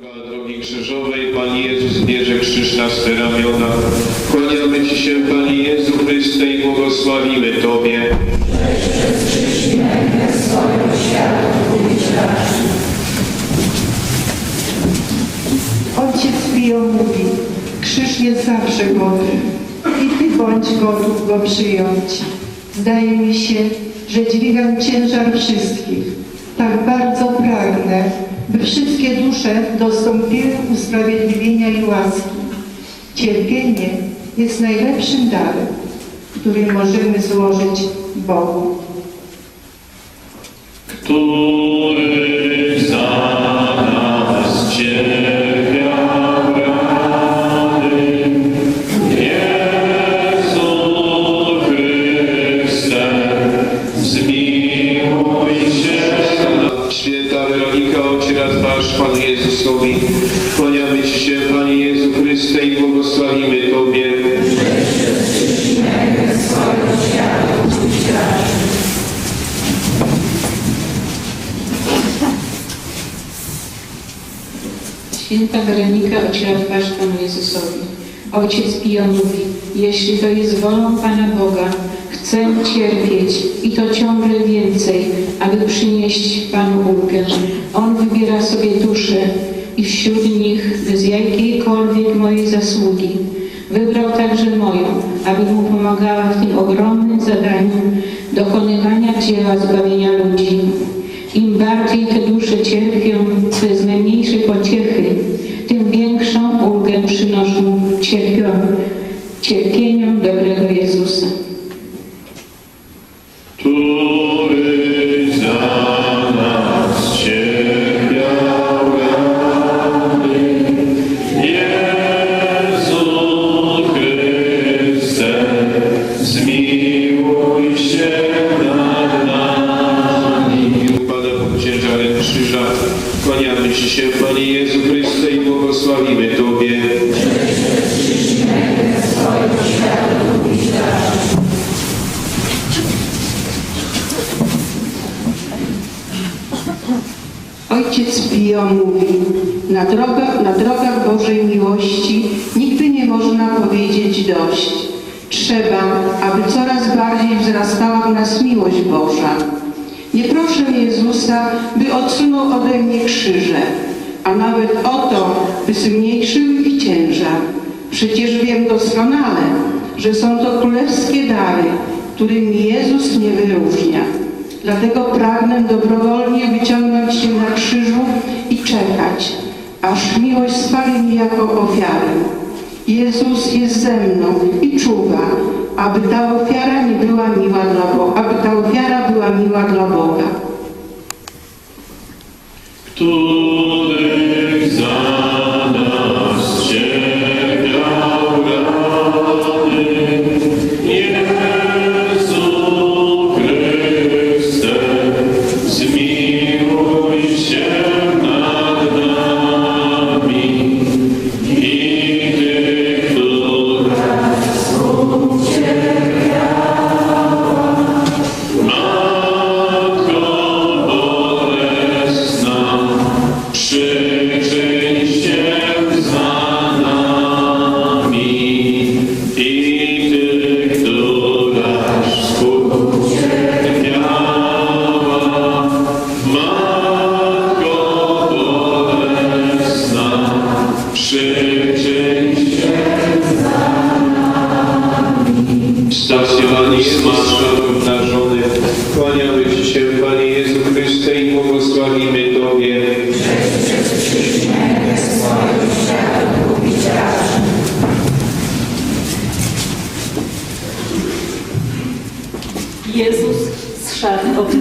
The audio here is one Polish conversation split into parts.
Drogi krzyżowej, Pan Jezus bierze krzyż na swe ramiona. Kłaniamy Ci się, Panie Jezu Chryste, i błogosławimy Tobie. Ojciec Pio mówi, krzyż jest zawsze gotów i Ty bądź gotów go przyjąć. Zdaje mi się, że dźwigam ciężar wszystkich. Tak bardzo pragnę, by wszystkie dusze dostąpiły usprawiedliwienia i łaski. Cierpienie jest najlepszym darem, który możemy złożyć Bogu. który Ociera twarz Panu Jezusowi. Kłaniamy Ci się, Panie Jezu Chryste, i błogosławimy Tobie. Święta Weronika ociera twarz Panu Jezusowi. Ojciec Pio mówi, jeśli to jest wolą Pana Boga, chcę cierpieć i to ciągle więcej, aby przynieść Panu ulgę. On wybiera sobie dusze i wśród nich bez jakiejkolwiek mojej zasługi wybrał także moją, aby mu pomagała w tym ogromnym zadaniu dokonywania dzieła zbawienia ludzi. Im bardziej te dusze cierpią bez najmniejszej pociechy, tym większą ulgę przynoszą cierpią, cierpieniom dobrego Jezusa. Ci się, Panie Jezu Chryste, i błogosławimy Tobie. Ojciec Pio mówi, na drogach, na drogach Bożej miłości nigdy nie można powiedzieć dość. Trzeba, aby coraz bardziej wzrastała w nas miłość Boża. Nie proszę Jezusa, by odsunął ode mnie krzyże, a nawet o to, by zmniejszył ich ciężar. Przecież wiem doskonale, że są to królewskie dary, którymi Jezus nie wyróżnia. Dlatego pragnę dobrowolnie wyciągnąć się na krzyżu i czekać, aż miłość spali mi jako ofiarę. Jezus jest ze mną i czuwa, aby ta ofiara nie była miła dla Boga, aby ta ofiara była miła dla Boga. który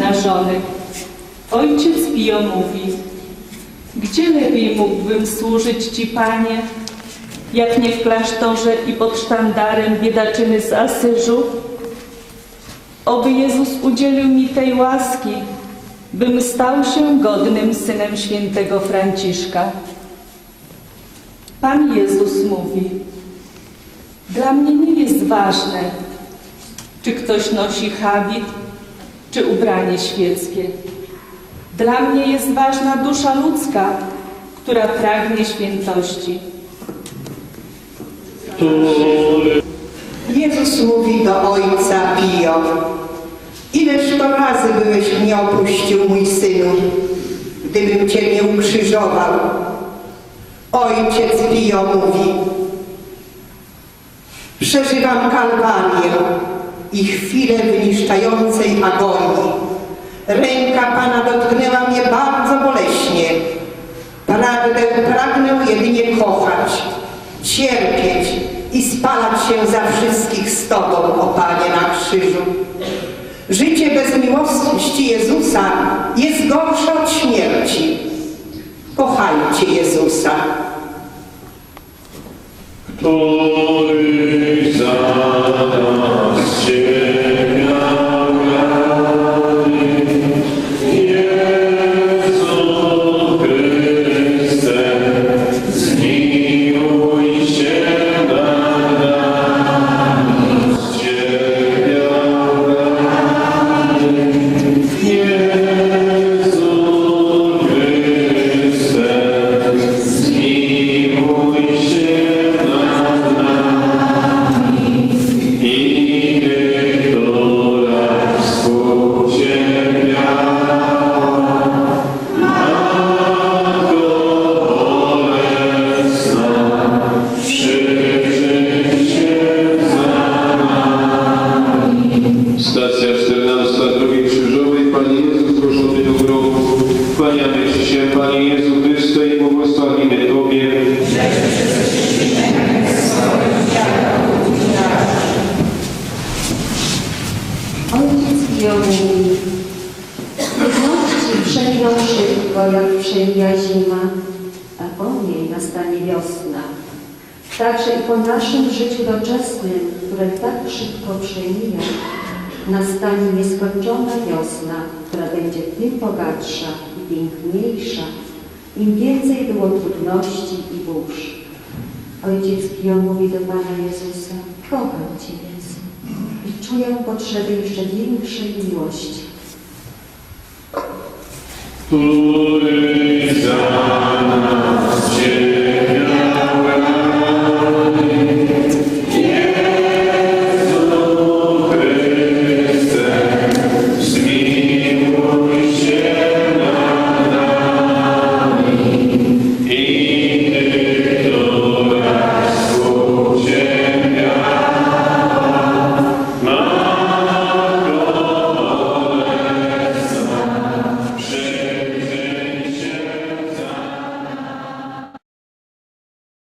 obnażony. Ojciec Pio mówi, gdzie lepiej mógłbym służyć Ci, Panie, jak nie w klasztorze i pod sztandarem biedaczyny z Asyżu? Oby Jezus udzielił mi tej łaski, bym stał się godnym synem świętego Franciszka. Pan Jezus mówi, dla mnie nie jest ważne, czy ktoś nosi habit, czy ubranie świeckie. Dla mnie jest ważna dusza ludzka, która pragnie świętości. Jezus mówi do ojca Pio, ileż to razy byłeś mnie opuścił, mój synu, gdybym cię nie ukrzyżował. Ojciec Pio mówi, przeżywam kalwarię i chwilę wyniszczającej agonii. Ręka Pana dotknęła mnie bardzo boleśnie. Pragnę, pragnę jedynie kochać, cierpieć i spalać się za wszystkich z Tobą, o Panie, na krzyżu. Życie bez miłości Jezusa jest gorsze od śmierci. Kochajcie Jezusa. który za wiosna. Także i po naszym życiu doczesnym, które tak szybko przemija, nastanie nieskończona wiosna, która będzie tym bogatsza i piękniejsza, im więcej było trudności i burz. Ojciec Pio mówi do Pana Jezusa, kocham Cię Jezu i czuję potrzebę jeszcze większej miłości. Który za